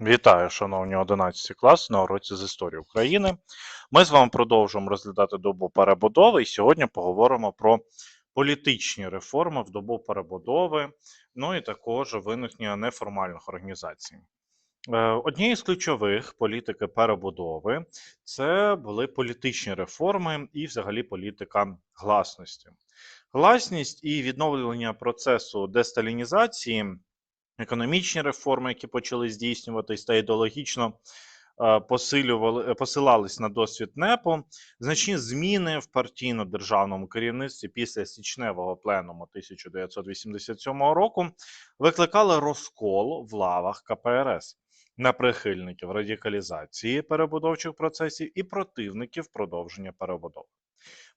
Вітаю, шановні 11 клас на уроці з історії України. Ми з вами продовжуємо розглядати добу перебудови, і сьогодні поговоримо про політичні реформи в добу перебудови, ну і також виникнення неформальних організацій. Е, Однією з ключових політики перебудови це були політичні реформи і, взагалі, політика гласності. Гласність і відновлення процесу десталінізації економічні реформи, які почали здійснюватись, та ідеологічно е, посилювали, е, посилались на досвід НЕПу, значні зміни в партійно-державному керівництві після січневого пленуму 1987 року викликали розкол в лавах КПРС на прихильників радикалізації перебудовчих процесів і противників продовження перебудов.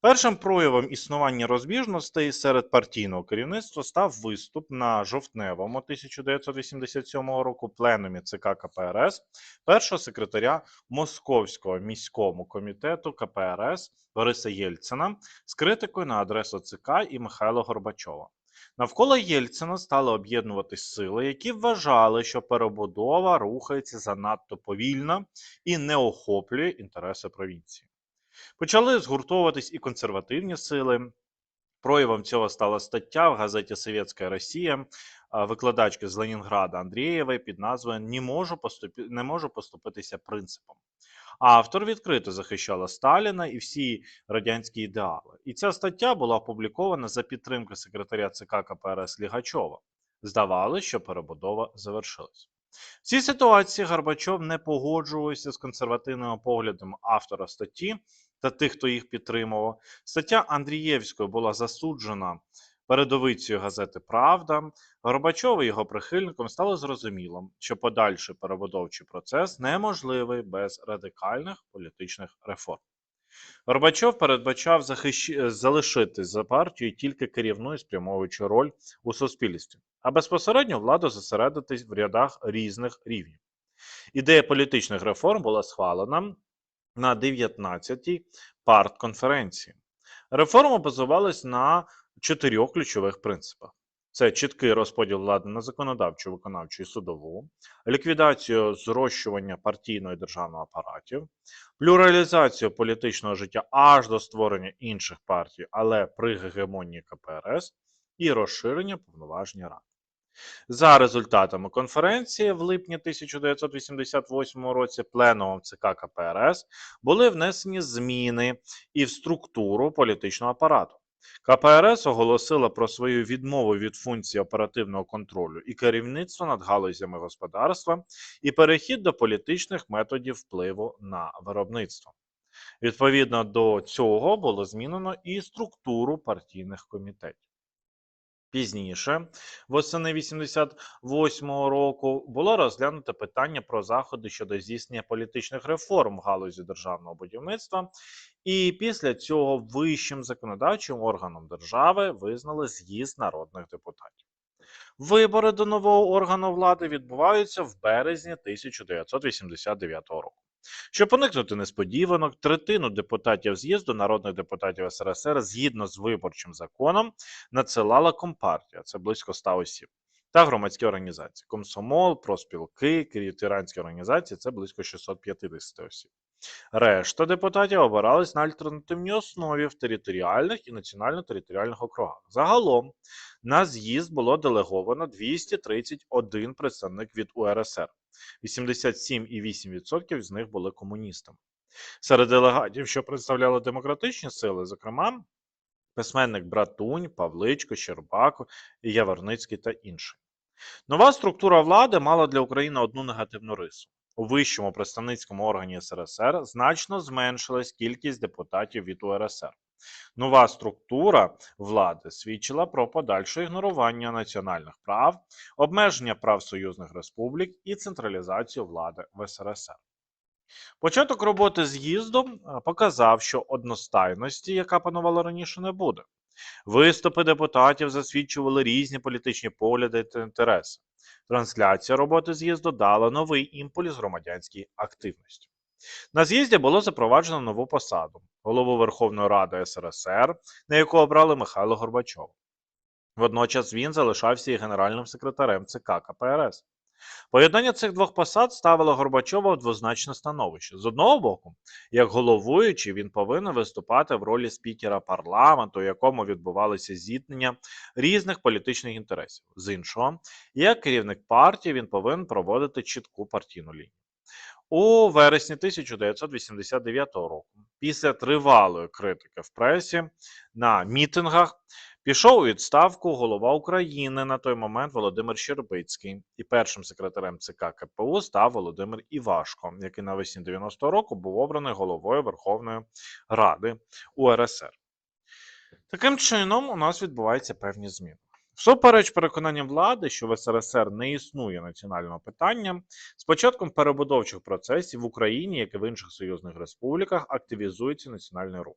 Першим проявом існування розбіжностей серед партійного керівництва став виступ на жовтневому 1987 року пленумі ЦК КПРС першого секретаря Московського міського комітету КПРС Бориса Єльцина з критикою на адресу ЦК і Михайла Горбачова. Навколо Єльцина стали об'єднуватись сили, які вважали, що перебудова рухається занадто повільно і не охоплює інтереси провінції. Почали згуртовуватись і консервативні сили. Проявом цього стала стаття в газеті Совєтська Росія викладачки з Ленінграда Андрієвої під назвою «Не можу, поступі... Не можу поступитися принципом. Автор відкрито захищала Сталіна і всі радянські ідеали. І ця стаття була опублікована за підтримки секретаря ЦК КПРС Лігачова. Здавалося, що перебудова завершилась. В цій ситуації Горбачов не погоджувався з консервативними поглядами автора статті та тих, хто їх підтримував. Стаття Андрієвської була засуджена передовицею газети Правда. Горбачову і його прихильникам стало зрозуміло, що подальший перебудовчий процес неможливий без радикальних політичних реформ. Горбачов передбачав захищ... залишити за партією тільки керівну і спрямовуючу роль у суспільстві, а безпосередньо владу зосередитись в рядах різних рівнів. Ідея політичних реформ була схвалена на 19-й партконференції. Реформа базувалась на чотирьох ключових принципах: це чіткий розподіл влади на законодавчу, виконавчу і судову, ліквідацію зрощування партійного і державного апаратів, плюралізацію політичного життя аж до створення інших партій, але при гегемонії КПРС, і розширення повноважень рад. За результатами конференції в липні 1988 році пленумом ЦК КПРС були внесені зміни і в структуру політичного апарату. КПРС оголосила про свою відмову від функції оперативного контролю і керівництва над галузями господарства і перехід до політичних методів впливу на виробництво. Відповідно до цього було змінено і структуру партійних комітетів. Пізніше, восени 88-го року, було розглянуто питання про заходи щодо здійснення політичних реформ в галузі державного будівництва, і після цього вищим законодавчим органом держави визнали з'їзд народних депутатів. Вибори до нового органу влади відбуваються в березні 1989 року. Щоб уникнути несподіванок, третину депутатів з'їзду народних депутатів СРСР згідно з виборчим законом надсилала Компартія, це близько 100 осіб, та громадські організації: Комсомол, проспілки, тиранські організації це близько 650 осіб. Решта депутатів обирались на альтернативній основі в територіальних і національно-територіальних округах. Загалом на з'їзд було делеговано 231 представник від УРСР. 87,8% з них були комуністами. Серед делегатів, що представляли демократичні сили, зокрема, письменник Братунь, Павличко, Щербако, Яворницький та інші. Нова структура влади мала для України одну негативну рису. У вищому представницькому органі СРСР значно зменшилась кількість депутатів від УРСР. Нова структура влади свідчила про подальше ігнорування національних прав, обмеження прав союзних республік і централізацію влади в СРСР. Початок роботи з'їзду е, показав, що одностайності, яка панувала раніше, не буде. Виступи депутатів засвідчували різні політичні погляди та інтереси. Трансляція роботи з'їзду дала новий імпульс громадянській активності. На з'їзді було запроваджено нову посаду голову Верховної Ради СРСР, на яку обрали Михайло Горбачов. Водночас він залишався і генеральним секретарем ЦК КПРС. Поєднання цих двох посад ставило Горбачова в двозначне становище. З одного боку, як головуючий, він повинен виступати в ролі спікера парламенту, у якому відбувалися зіткнення різних політичних інтересів. З іншого, як керівник партії, він повинен проводити чітку партійну лінію. У вересні 1989 року, після тривалої критики в пресі на мітингах, пішов у відставку голова України на той момент Володимир Щербицький, і першим секретарем ЦК КПУ став Володимир Івашко, який навесні 90-го року був обраний головою Верховної Ради УРСР. Таким чином, у нас відбуваються певні зміни. Всупереч переконанням влади, що в СРСР не існує національного питання, з початком перебудовчих процесів в Україні, як і в інших союзних республіках, активізується національний рух.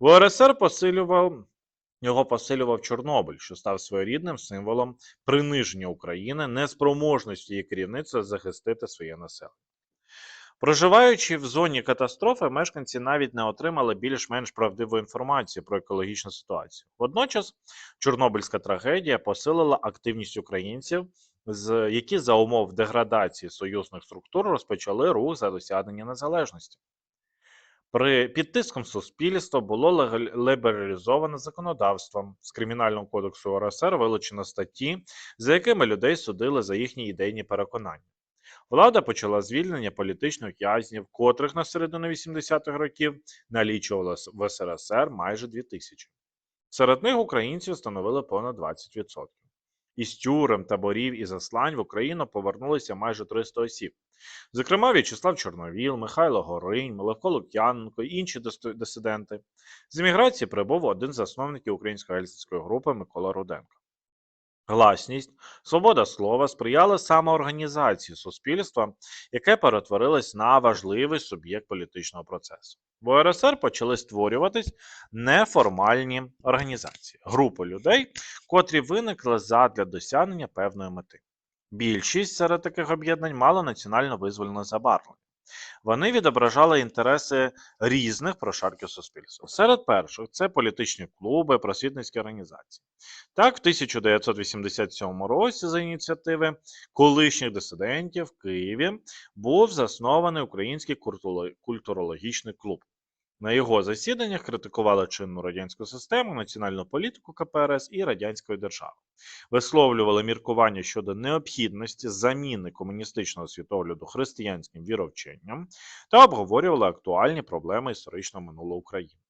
В УРСР посилював його посилював Чорнобиль, що став своєрідним символом приниження України, неспроможності її керівництва захистити своє населення. Проживаючи в зоні катастрофи, мешканці навіть не отримали більш-менш правдиву інформацію про екологічну ситуацію. Водночас, Чорнобильська трагедія посилила активність українців, які за умов деградації союзних структур розпочали рух за досягнення незалежності. При під тиском суспільства було лібералізоване законодавство з Кримінального кодексу РСР вилучено статті, за якими людей судили за їхні ідейні переконання. Влада почала звільнення політичних в'язнів, котрих на середину 80-х років налічувалось в СРСР майже 2 тисячі. Серед них українців становили понад 20%. Із тюрем, таборів і заслань в Україну повернулися майже 300 осіб. Зокрема, В'ячеслав Чорновіл, Михайло Горинь, Левко Лук'яненко і інші дис- дисиденти. З еміграції прибув один з засновників української гельсінської групи Микола Руденко. Гласність, свобода слова сприяли самоорганізації суспільства, яке перетворилось на важливий суб'єкт політичного процесу. В УРСР почали створюватись неформальні організації, групи людей, котрі виникли задля досягнення певної мети. Більшість серед таких об'єднань мала національно визвольне забарвлення. Вони відображали інтереси різних прошарків суспільства. Серед перших це політичні клуби, просвітницькі організації. Так, в 1987 році, за ініціативи колишніх дисидентів в Києві, був заснований Український культурологічний клуб. На його засіданнях критикували чинну радянську систему, національну політику КПРС і радянської держави, висловлювали міркування щодо необхідності заміни комуністичного світогляду християнським віровченням та обговорювали актуальні проблеми історичного минулого України.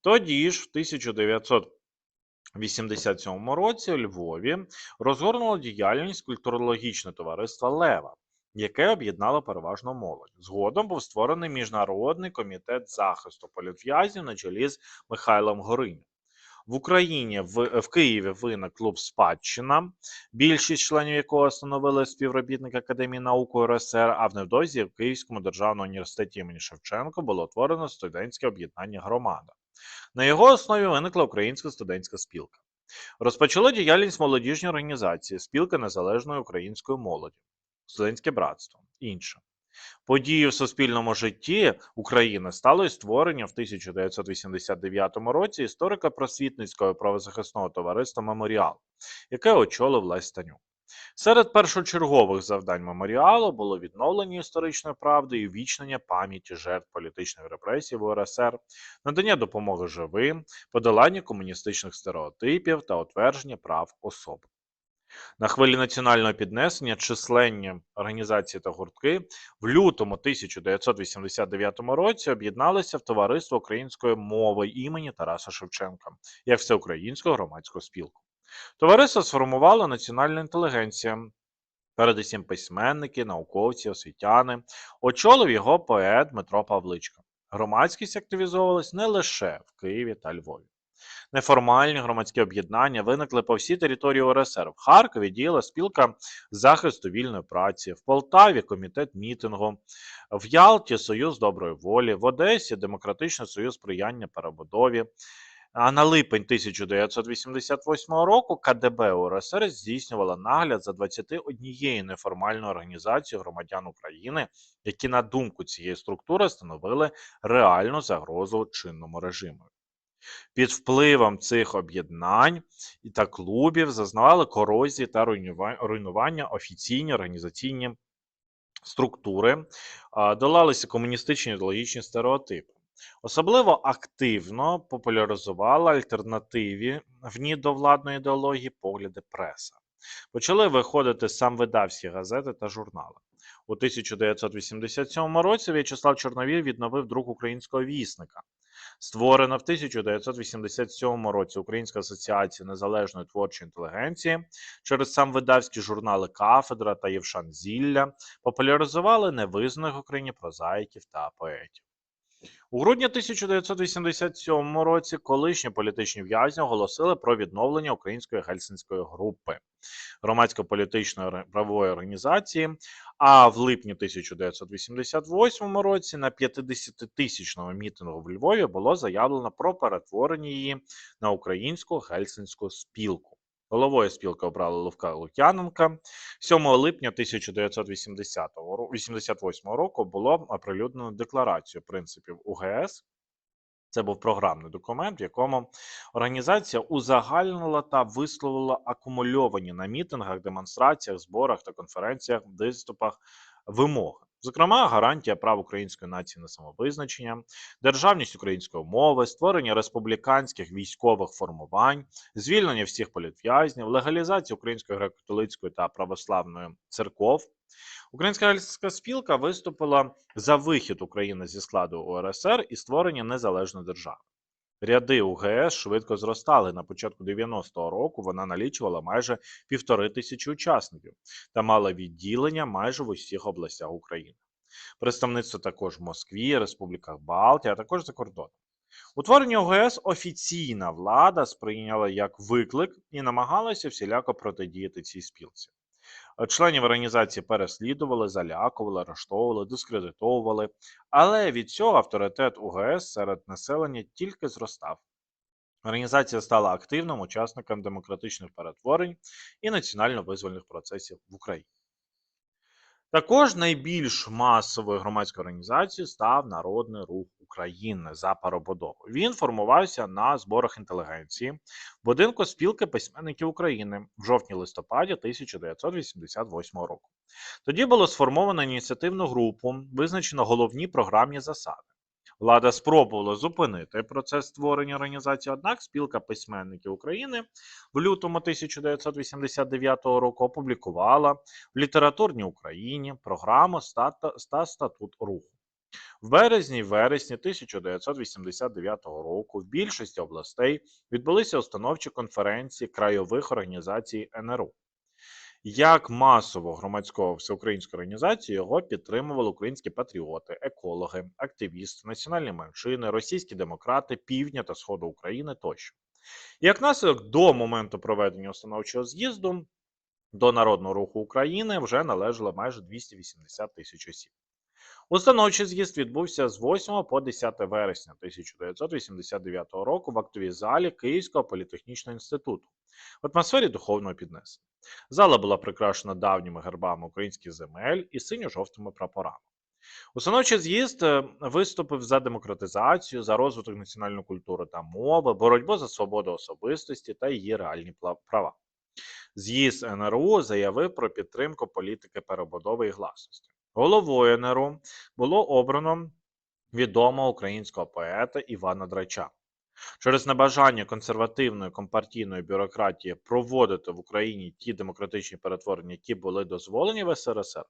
Тоді ж, в 1987 році, у Львові розгорнуло діяльність культурологічне товариство Лева, яке об'єднало переважно молодь. Згодом був створений міжнародний комітет захисту політв'язнів на чолі з Михайлом Горинем. В Україні в, в Києві виник клуб Спадщина, більшість членів якого становили співробітники Академії наук УРСР, а в невдовзі в Київському державному університеті імені Шевченко було утворено студентське об'єднання Громада. На його основі виникла Українська студентська спілка. Розпочало діяльність молодіжні організації, спілка незалежної української молоді, студентське братство, інше. Подією в суспільному житті України стало і створення в 1989 році історико-просвітницького правозахисного товариства Меморіал, яке очолив Лесь Танюк. Серед першочергових завдань меморіалу було відновлення історичної правди і увічнення пам'яті жертв політичних репресій в УРСР, надання допомоги живим, подолання комуністичних стереотипів та утвердження прав особи. На хвилі національного піднесення численні організації та гуртки в лютому 1989 році об'єдналися в Товариство української мови імені Тараса Шевченка як всеукраїнську громадську спілку. Товариство сформувало національна інтелігенція, передусім письменники, науковці, освітяни. Очолив його поет Дмитро Павличко. Громадськість активізовувалась не лише в Києві та Львові. Неформальні громадські об'єднання виникли по всій території УРСР. В Харкові діяла спілка захисту вільної праці, в Полтаві комітет мітингу, в Ялті Союз доброї волі, в Одесі Демократичний Союз сприяння перебудові. А на липень 1988 року КДБ УРСР здійснювала нагляд за 21 неформальною організацією громадян України, які, на думку цієї структури, становили реальну загрозу чинному режиму. Під впливом цих об'єднань та клубів зазнавали корозії та руйнування офіційні організаційні структури, долалися комуністичні ідеологічні стереотипи. Особливо активно популяризувала альтернативі в до владної ідеології погляди преса. Почали виходити самвидавські газети та журнали. У 1987 році В'ячеслав Чорновіл відновив друк українського вісника. Створена в 1987 році Українська асоціація незалежної творчої інтелігенції через сам видавські журнали Кафедра та Євшан Зілля популяризували невизнаних Україні прозаїків та поетів. У грудні 1987 році колишні політичні в'язні оголосили про відновлення української гельсінської групи громадсько-політичної правової організації. А в липні 1988 році на 50-тисячному мітингу в Львові було заявлено про перетворення її на українську гельсінську спілку. Головою спілки обрали Левка Лук'яненка. 7 липня 1980 ро- 88 року було оприлюднено декларацію принципів УГС. Це був програмний документ, в якому організація узагальнила та висловила акумульовані на мітингах, демонстраціях, зборах та конференціях, виступах вимоги. Зокрема, гарантія прав української нації на самовизначення, державність української мови, створення республіканських військових формувань, звільнення всіх політв'язнів, легалізація української греко-католицької та православної церков. Українська гельсінська спілка виступила за вихід України зі складу УРСР і створення незалежної держави. Ряди УГС швидко зростали. На початку 90-го року вона налічувала майже півтори тисячі учасників та мала відділення майже в усіх областях України. Представництво також в Москві, Республіках Балтії, а також за кордоном. Утворення ОГС офіційна влада сприйняла як виклик і намагалася всіляко протидіяти цій спілці. Членів організації переслідували, залякували, арештовували, дискредитовували, але від цього авторитет УГС серед населення тільки зростав. Організація стала активним учасником демократичних перетворень і національно-визвольних процесів в Україні. Також найбільш масовою громадською організацією став Народний рух України за паробудову. Він формувався на зборах інтелігенції будинку спілки письменників України в жовтні-листопаді 1988 року. Тоді було сформовано ініціативну групу, визначено головні програмні засади. Влада спробувала зупинити процес створення організації, однак спілка письменників України в лютому 1989 року опублікувала в літературній Україні програму «Стата- та статут руху. В березні вересні 1989 року в більшості областей відбулися установчі конференції крайових організацій НРУ. Як масово громадського всеукраїнської організації його підтримували українські патріоти, екологи, активісти, національні меншини, російські демократи, півдня та сходу України тощо. Як наслідок до моменту проведення установчого з'їзду до Народного руху України вже належало майже 280 тисяч осіб. Установчий з'їзд відбувся з 8 по 10 вересня 1989 року в актовій залі Київського політехнічного інституту в атмосфері духовного піднесення. Зала була прикрашена давніми гербами українських земель і синьо-жовтими прапорами. Установчий з'їзд е, виступив за демократизацію, за розвиток національної культури та мови, боротьбу за свободу особистості та її реальні права. З'їзд НРУ заявив про підтримку політики перебудови і гласності. Головою НРУ було обрано відомого українського поета Івана Драча. Через небажання консервативної компартійної бюрократії проводити в Україні ті демократичні перетворення, які були дозволені в СРСР,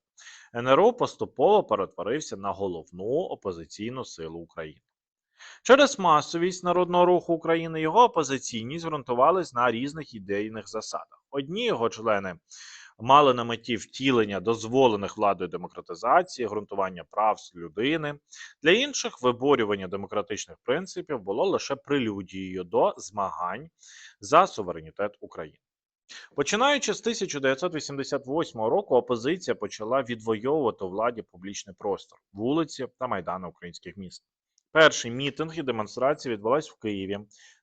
НРУ поступово перетворився на головну опозиційну силу України. Через масовість народного руху України його опозиційність ґрунтувалась на різних ідейних засадах. Одні його члени мали на меті втілення дозволених владою демократизації, ґрунтування прав людини. Для інших виборювання демократичних принципів було лише прелюдією до змагань за суверенітет України. Починаючи з 1988 року, опозиція почала відвоювати у владі публічний простор, вулиці та майдани українських міст. Перший мітинг і демонстрація відбулась в Києві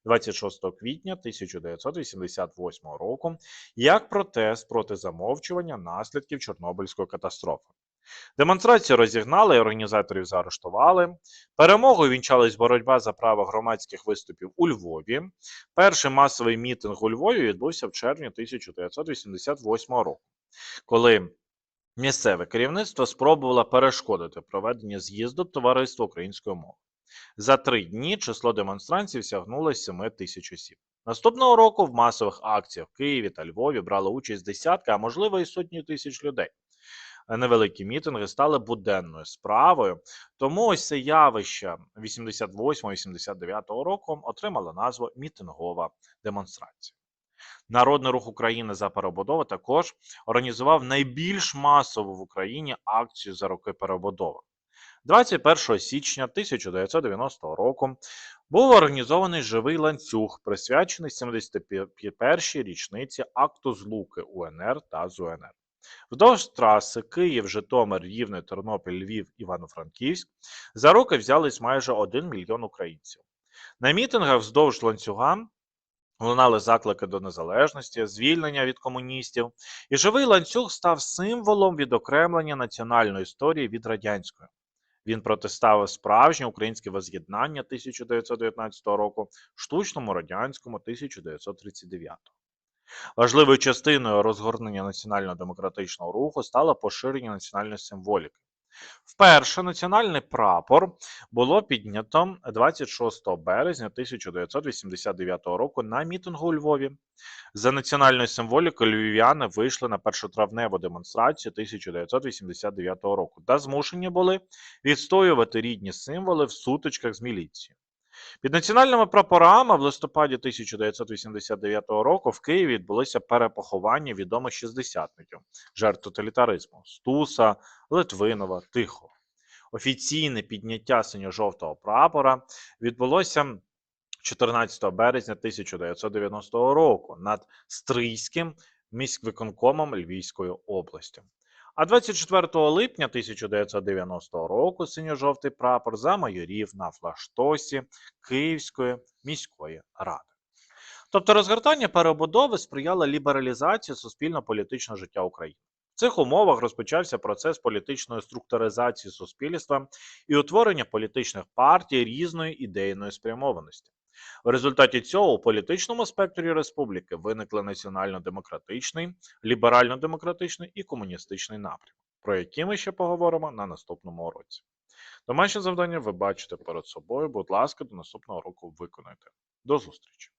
26 квітня 1988 року як протест проти замовчування наслідків Чорнобильської катастрофи. Демонстрацію розігнали, організаторів заарештували. Перемогою вінчалась боротьба за право громадських виступів у Львові. Перший масовий мітинг у Львові відбувся в червні 1988 року, коли місцеве керівництво спробувало перешкодити проведення з'їзду Товариства української мови. За три дні число демонстрантів сягнуло 7 тисяч осіб. Наступного року в масових акціях в Києві та Львові брали участь десятки, а можливо і сотні тисяч людей. Невеликі мітинги стали буденною справою, тому ось це явище 88-89 року отримало назву мітингова демонстрація. Народний рух України за перебудову також організував найбільш масову в Україні акцію за роки перебудови. 21 січня 1990 року був організований живий ланцюг, присвячений 71-й річниці акту злуки УНР та ЗУНР. Вдовж траси Київ, Житомир, Рівне, Тернопіль, Львів, Івано-Франківськ за роки взялись майже 1 мільйон українців. На мітингах вздовж ланцюга лунали заклики до незалежності, звільнення від комуністів, і живий ланцюг став символом відокремлення національної історії від радянської. Він протиставив справжнє українське воз'єднання 1919 року штучному радянському 1939. Важливою частиною розгорнення національно-демократичного руху стало поширення національної символіки. Вперше національний прапор було піднято 26 березня 1989 року на мітингу у Львові. За національною символікою львів'яни вийшли на першотравневу демонстрацію 1989 року та змушені були відстоювати рідні символи в сутичках з міліцією. Під національними прапорами в листопаді 1989 року в Києві відбулося перепоховання відомих шістдесятників жертв тоталітаризму Стуса, Литвинова, Тихого. Офіційне підняття синьо-жовтого прапора відбулося 14 березня 1990 року над Стрийським міськвиконкомом Львівської області. А 24 липня 1990 року синьо-жовтий прапор замайорів на флаштосі Київської міської ради. Тобто розгортання перебудови сприяло лібералізації суспільно-політичного життя України. В цих умовах розпочався процес політичної структуризації суспільства і утворення політичних партій різної ідейної спрямованості. В результаті цього у політичному спектрі республіки виникли національно-демократичний, ліберально-демократичний і комуністичний напрям, про які ми ще поговоримо на наступному уроці. Домашнє завдання ви бачите перед собою. Будь ласка, до наступного року виконайте. До зустрічі!